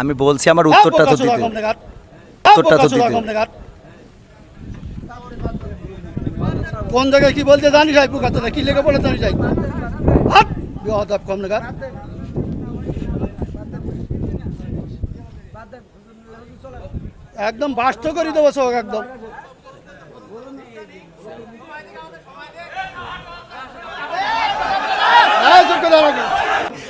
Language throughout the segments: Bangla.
আমি বলছি আমার উত্তরটা তো দিতে। উত্তরটা তো দিতে। কোন জায়গায় কি বলতে জানিস ভাই বুকাতে কি লেগে বলে জানি ভাই হাট বিহদাব কম নাগাদ একদম বাস্ত করে দেবো সব একদম এই চুপ করে দাঁড়াও।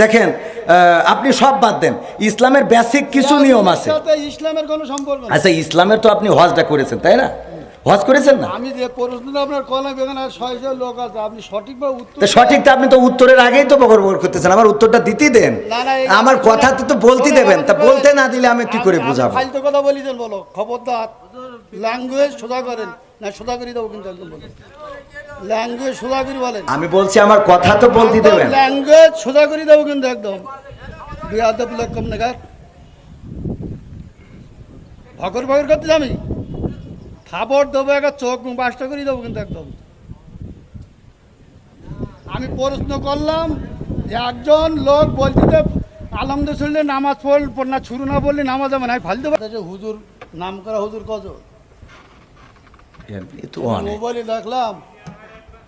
দেখেন আপনি সব বাদ দেন। ইসলামের বেসিক কিছু নিয়ম আছে। ইসলামের কোনো সম্পর্ক আচ্ছা ইসলামের তো আপনি হজটা করেছেন তাই না? হজ করেছেন না? আমি যে প্রশ্নটা আপনার কলাম এখানে ছয় ছয় লোক আছে আপনি সঠিকভাবে উত্তর তো সঠিকটা আপনি তো উত্তরের আগেই তো বকর বকর করতেছেন আমার উত্তরটা দিতেই দেন। আমার কথা তো তো বলতে দেবেন তা বলতে না দিলে আমি কি করে বুঝাবো? ফালতু কথা বলিছেন বলো। খবরদার ল্যাঙ্গুয়েজ সোজা করেন। না সোজা করে দেবো কিন্তু একদম ল্যাঙ্গুয়েজ সোজা করে বলেন। আমি বলছি আমার কথা তো বলতে দেবেন। ল্যাঙ্গুয়েজ সোজা করে দেবো কিন্তু একদম। বিয়াদব লোক নাগাদ ভগর ভগর করতে আমি খাবার দেবো একটা চোখ বাসটা করে দেবো কিন্তু একদম। আমি প্রশ্ন করলাম যে একজন লোক বলছে আলমদে শুনলে নামাজ পড়ল না ছুরু না বললে নামাজ হবে না। ফালতে পারছি হুজুর নাম করা হুজুর অনেক। মোবাইলে দেখলাম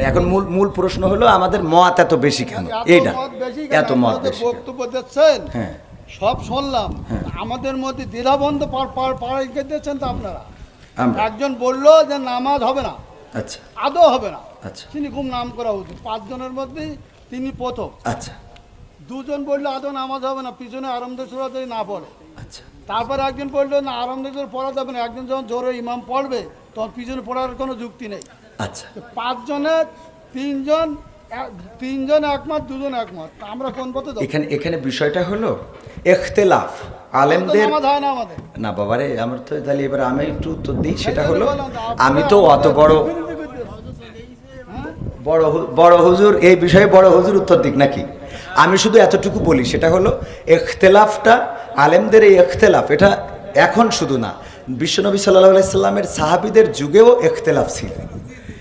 মানে এখন মূল মূল প্রশ্ন হলো আমাদের মত এত বেশি কেন? এইটা। এত মত বেশি বক্তব্য দিচ্ছেন? হ্যাঁ। সব শুনলাম। হ্যাঁ। আমাদের মধ্যে দ্বিধাবন্ধ পার দিচ্ছেন তো আপনারা। একজন বলল যে নামাজ হবে না। আচ্ছা। আদৌ হবে না। আচ্ছা। তিনি খুব নাম করা উচিত। পাঁচজনের মধ্যে তিনি প্রথম। আচ্ছা। দুজন বলল আদৌ নামাজ হবে না পিছনে আরামদের যদি না পড়ে। আচ্ছা। তারপর একজন বলল না আরামদের সুরা পড়া যাবে না। একজন যখন জোরে ইমাম পড়বে তখন পিছনে পড়ার কোনো যুক্তি নেই। আচ্ছা। পাঁচজনের তিনজন তিনজন একমত দুজন একমত। আমরা কোন পথে এখানে এখানে বিষয়টা হলো এখতেলাফ। আলেমদের না বাবারে আমার তো তাহলে এবার আমি একটু উত্তর দিই সেটা হলো আমি তো অত বড়। হ্যাঁ? বড় বড় হুজুর এই বিষয়ে বড় হুজুর উত্তর দিক নাকি? আমি শুধু এতটুকু বলি সেটা হলো এখতেলাফটা আলেমদের এই এখতেলাফ এটা এখন শুধু না। বিশ্বনবী সাল্লাহ আলাইসাল্লামের সাহাবিদের যুগেও এখতেলাফ ছিল।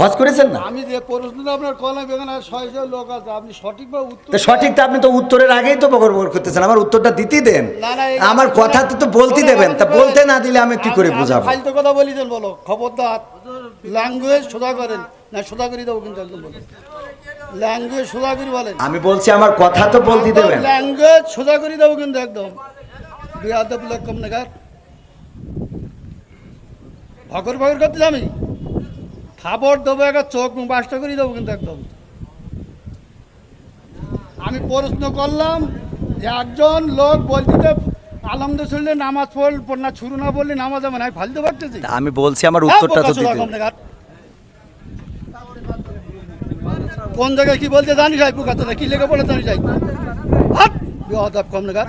হজ করেছেন না? আমি যে প্রশ্নটা আপনার কলাম এখানে ছয় ছয় লোক আছে আপনি সঠিকভাবে উত্তর তো সঠিকটা আপনি তো উত্তরের আগেই তো বকর করতেছেন আমার উত্তরটা দিতেই দেন। না, না, আমার কথা তো তো বলতে দেবেন তা বলতে না দিলে আমি কি করে বুঝাবো? ফালতু কথা বলিছেন বলো খবরদার। ল্যাঙ্গুয়েজ সোজা করেন। না সোজা করে দেবো কিন্তু একদম বলো। ল্যাঙ্গুয়েজ সোজা করে বলেন। আমি বলছি আমার কথা তো বলতে দেবেন। ল্যাঙ্গুয়েজ সোজা করে দেবো কিন্তু একদম। বিয়াদব লোক কম নাগাদ ভগর ভগর করতে আমি খাবার দেবো একটা চোখ মুখ বাসটা করে দেবো কিন্তু একদম। আমি প্রশ্ন করলাম যে একজন লোক বলছে যে আলমদে শুনলে নামাজ পড়ল না ছুরু না বললে নামাজ না। আমি ফালতে পারতেছি আমি বলছি আমার উত্তরটা তো দিতে। কোন জায়গায় কি বলতে জানিস বুকাতে কি লেগে বলে জানিস ভাই? হাট বিহদাব কম নাগাদ